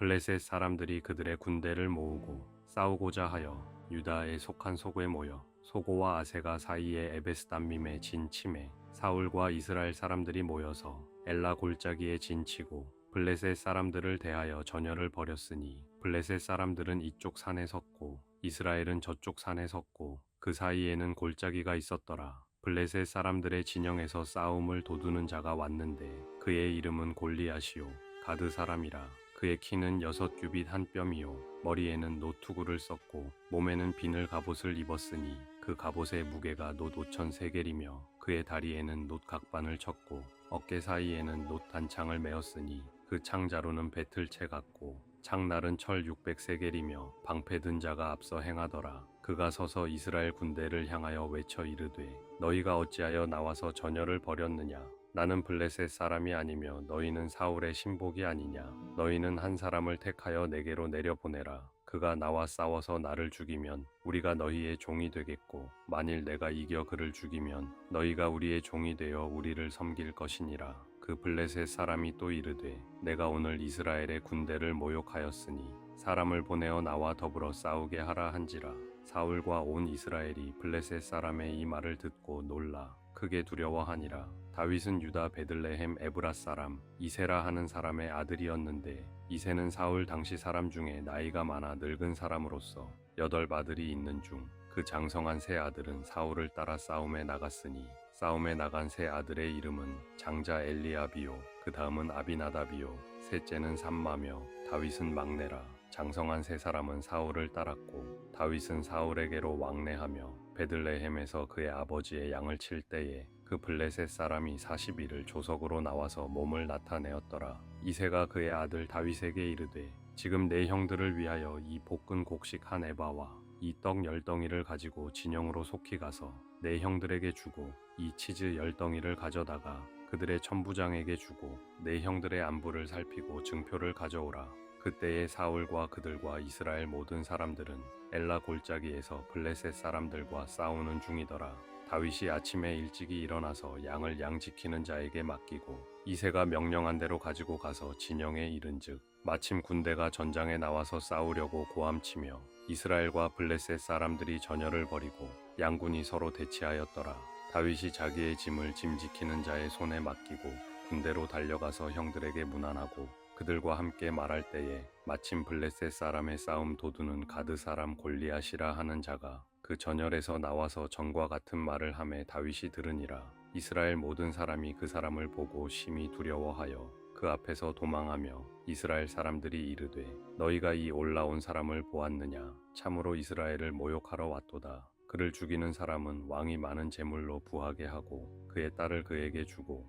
블레셋 사람들이 그들의 군대를 모으고 싸우고자 하여 유다에 속한 소고에 모여 소고와 아세가 사이의 에베스담밈에 진침에 사울과 이스라엘 사람들이 모여서 엘라 골짜기에 진치고 블레셋 사람들을 대하여 전열을 벌였으니 블레셋 사람들은 이쪽 산에 섰고 이스라엘은 저쪽 산에 섰고 그 사이에는 골짜기가 있었더라. 블레셋 사람들의 진영에서 싸움을 도두는 자가 왔는데 그의 이름은 골리앗이요 가드 사람이라 그의 키는 여섯 규빗 한 뼘이요 머리에는 노투구를 썼고 몸에는 비늘 갑옷을 입었으니 그 갑옷의 무게가 노 오천 세겔이며 그의 다리에는 노 각반을 쳤고 어깨 사이에는 노 단창을 메었으니 그 창자루는 배틀채 같고 창날은 철 600세겔이며 방패 든 자가 앞서 행하더라. 그가 서서 이스라엘 군대를 향하여 외쳐 이르되 너희가 어찌하여 나와서 전열을 벌였느냐 나는 블레셋 사람이 아니며 너희는 사울의 신복이 아니냐. 너희는 한 사람을 택하여 내게로 내려보내라. 그가 나와 싸워서 나를 죽이면 우리가 너희의 종이 되겠고 만일 내가 이겨 그를 죽이면 너희가 우리의 종이 되어 우리를 섬길 것이니라. 그 블레셋 사람이 또 이르되 내가 오늘 이스라엘의 군대를 모욕하였으니 사람을 보내어 나와 더불어 싸우게 하라 한지라. 사울과 온 이스라엘이 블레셋 사람의 이 말을 듣고 놀라 크게 두려워하니라. 다윗은 유다 베들레헴 에브라 사람 이세라 하는 사람의 아들이었는데 이세는 사울 당시 사람 중에 나이가 많아 늙은 사람으로서 여덟 아들이 있는 중 그 장성한 세 아들은 사울을 따라 싸움에 나갔으니 싸움에 나간 세 아들의 이름은 장자 엘리아비요. 그 다음은 아비나답이요. 셋째는 삼마며 다윗은 막내라 장성한 세 사람은 사울을 따랐고 다윗은 사울에게로 왕래하며 베들레헴에서 그의 아버지의 양을 칠 때에 그 블레셋 사람이 40일을 조석으로 나와서 몸을 나타내었더라. 이세가 그의 아들 다윗에게 이르되 지금 내 형들을 위하여 이 볶은 곡식 한 에바와 이 떡 열덩이를 가지고 진영으로 속히 가서 내 형들에게 주고 이 치즈 열덩이를 가져다가 그들의 천부장에게 주고 내 형들의 안부를 살피고 증표를 가져오라. 그때에 사울과 그들과 이스라엘 모든 사람들은 엘라 골짜기에서 블레셋 사람들과 싸우는 중이더라. 다윗이 아침에 일찍이 일어나서 양을 양 지키는 자에게 맡기고 이세가 명령한 대로 가지고 가서 진영에 이른즉 마침 군대가 전장에 나와서 싸우려고 고함치며 이스라엘과 블레셋 사람들이 전열을 벌이고 양군이 서로 대치하였더라. 다윗이 자기의 짐을 짐 지키는 자의 손에 맡기고 군대로 달려가서 형들에게 문안하고 그들과 함께 말할 때에 마침 블레셋 사람의 싸움 도두는 가드 사람 골리앗이라 하는 자가 그 전열에서 나와서 전과 같은 말을 함에 다윗이 들으니라. 이스라엘 모든 사람이 그 사람을 보고 심히 두려워하여 그 앞에서 도망하며 이스라엘 사람들이 이르되 너희가 이 올라온 사람을 보았느냐? 참으로 이스라엘을 모욕하러 왔도다. 그를 죽이는 사람은 왕이 많은 재물로 부하게 하고 그의 딸을 그에게 주고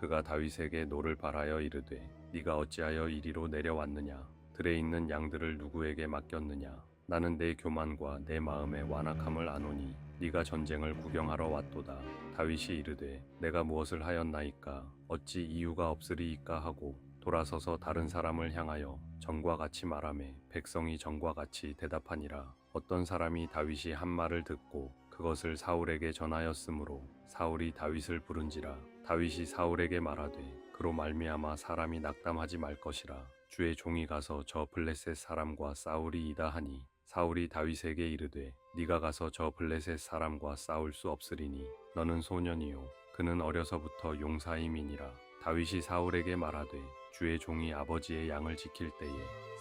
그가 다윗에게 노를 바라여 이르되 네가 어찌하여 이리로 내려왔느냐? 들에 있는 양들을 누구에게 맡겼느냐? 나는 내 교만과 내 마음의 완악함을 아노니 네가 전쟁을 구경하러 왔도다. 다윗이 이르되 내가 무엇을 하였나이까? 어찌 이유가 없으리이까 하고 돌아서서 다른 사람을 향하여 전과 같이 말하매 백성이 전과 같이 대답하니라. 어떤 사람이 다윗이 한 말을 듣고 그것을 사울에게 전하였으므로 사울이 다윗을 부른지라 다윗이 사울에게 말하되 그로 말미암아 사람이 낙담하지 말 것이라. 주의 종이 가서 저 블레셋 사람과 싸우리이다 하니 사울이 다윗에게 이르되 네가 가서 저 블레셋 사람과 싸울 수 없으리니 너는 소년이요 그는 어려서부터 용사임이니라. 다윗이 사울에게 말하되 주의 종이 아버지의 양을 지킬 때에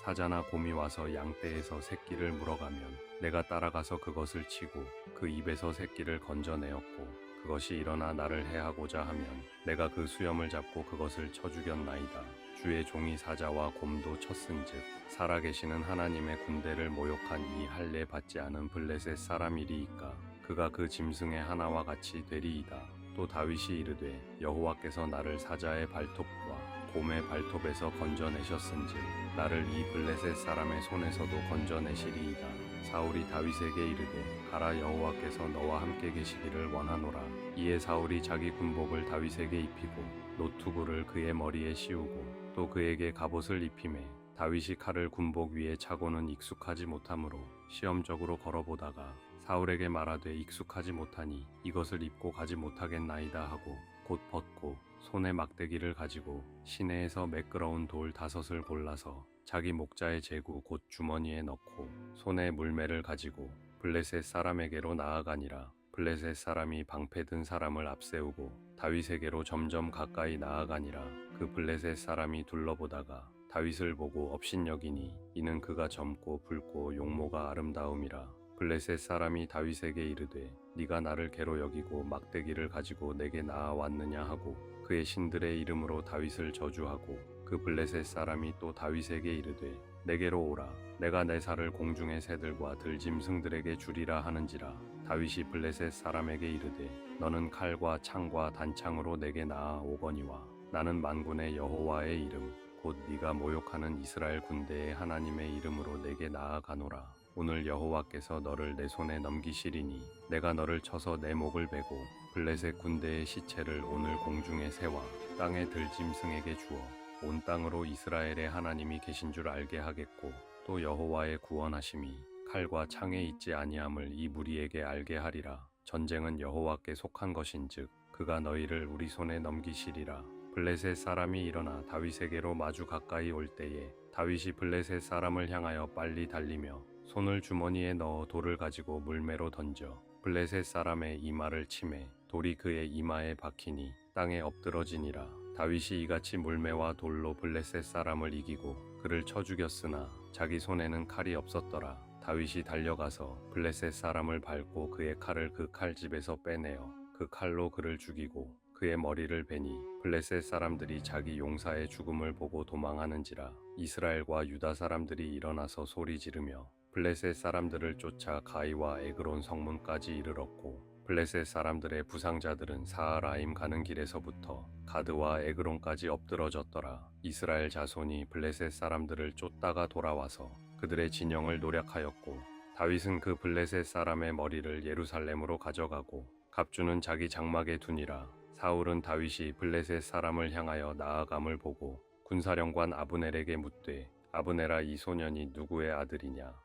사자나 곰이 와서 양떼에서 새끼를 물어가면 내가 따라가서 그것을 치고 그 입에서 새끼를 건져내었고 그것이 일어나 나를 해하고자 하면 내가 그 수염을 잡고 그것을 쳐 죽였나이다. 주의 종이 사자와 곰도 쳤은즉 살아계시는 하나님의 군대를 모욕한 이 할례 받지 않은 블레셋 사람이리이까 그가 그 짐승의 하나와 같이 되리이다. 또 다윗이 이르되 여호와께서 나를 사자의 발톱과 곰의 발톱에서 건져내셨은즉 나를 이 블레셋 사람의 손에서도 건져내시리이다. 사울이 다윗에게 이르되 가라 여호와께서 너와 함께 계시기를 원하노라. 이에 사울이 자기 군복을 다윗에게 입히고 노투구를 그의 머리에 씌우고 또 그에게 갑옷을 입히매 다윗이 칼을 군복 위에 차고는 익숙하지 못하므로 시험적으로 걸어보다가 사울에게 말하되 익숙하지 못하니 이것을 입고 가지 못하겠나이다 하고 곧 벗고 손에 막대기를 가지고 시내에서 매끄러운 돌 다섯을 골라서 자기 목자의 제구 곧 주머니에 넣고 손에 물매를 가지고 블레셋 사람에게로 나아가니라. 블레셋 사람이 방패 든 사람을 앞세우고 다윗에게로 점점 가까이 나아가니라. 그 블레셋 사람이 둘러보다가 다윗을 보고 업신여기니 이는 그가 젊고 붉고 용모가 아름다움이라. 블레셋 사람이 다윗에게 이르되 네가 나를 개로 여기고 막대기를 가지고 내게 나아왔느냐 하고 그의 신들의 이름으로 다윗을 저주하고 그 블레셋 사람이 또 다윗에게 이르되 내게로 오라. 내가 내 살을 공중의 새들과 들짐승들에게 주리라 하는지라. 다윗이 블레셋 사람에게 이르되 너는 칼과 창과 단창으로 내게 나아오거니와 나는 만군의 여호와의 이름 곧 네가 모욕하는 이스라엘 군대의 하나님의 이름으로 내게 나아가노라. 오늘 여호와께서 너를 내 손에 넘기시리니 내가 너를 쳐서 내 목을 베고 블레셋 군대의 시체를 오늘 공중의 새와 땅의 들짐승에게 주어 온 땅으로 이스라엘의 하나님이 계신 줄 알게 하겠고 또 여호와의 구원하심이 칼과 창에 있지 아니함을 이 무리에게 알게 하리라. 전쟁은 여호와께 속한 것인즉 그가 너희를 우리 손에 넘기시리라. 블레셋 사람이 일어나 다윗에게로 마주 가까이 올 때에 다윗이 블레셋 사람을 향하여 빨리 달리며 손을 주머니에 넣어 돌을 가지고 물매로 던져 블레셋 사람의 이마를 치매 돌이 그의 이마에 박히니 땅에 엎드러지니라. 다윗이 이같이 물매와 돌로 블레셋 사람을 이기고 그를 쳐 죽였으나 자기 손에는 칼이 없었더라. 다윗이 달려가서 블레셋 사람을 밟고 그의 칼을 그 칼집에서 빼내어 그 칼로 그를 죽이고 그의 머리를 베니 블레셋 사람들이 자기 용사의 죽음을 보고 도망하는지라. 이스라엘과 유다 사람들이 일어나서 소리 지르며 블레셋 사람들을 쫓아 가이와 에그론 성문까지 이르렀고 블레셋 사람들의 부상자들은 사하라임 가는 길에서부터 가드와 에그론까지 엎드러졌더라. 이스라엘 자손이 블레셋 사람들을 쫓다가 돌아와서 그들의 진영을 노략하였고 다윗은 그 블레셋 사람의 머리를 예루살렘으로 가져가고 갑주는 자기 장막에 두니라. 사울은 다윗이 블레셋 사람을 향하여 나아감을 보고 군사령관 아브넬에게 묻되 아브넬아 이 소년이 누구의 아들이냐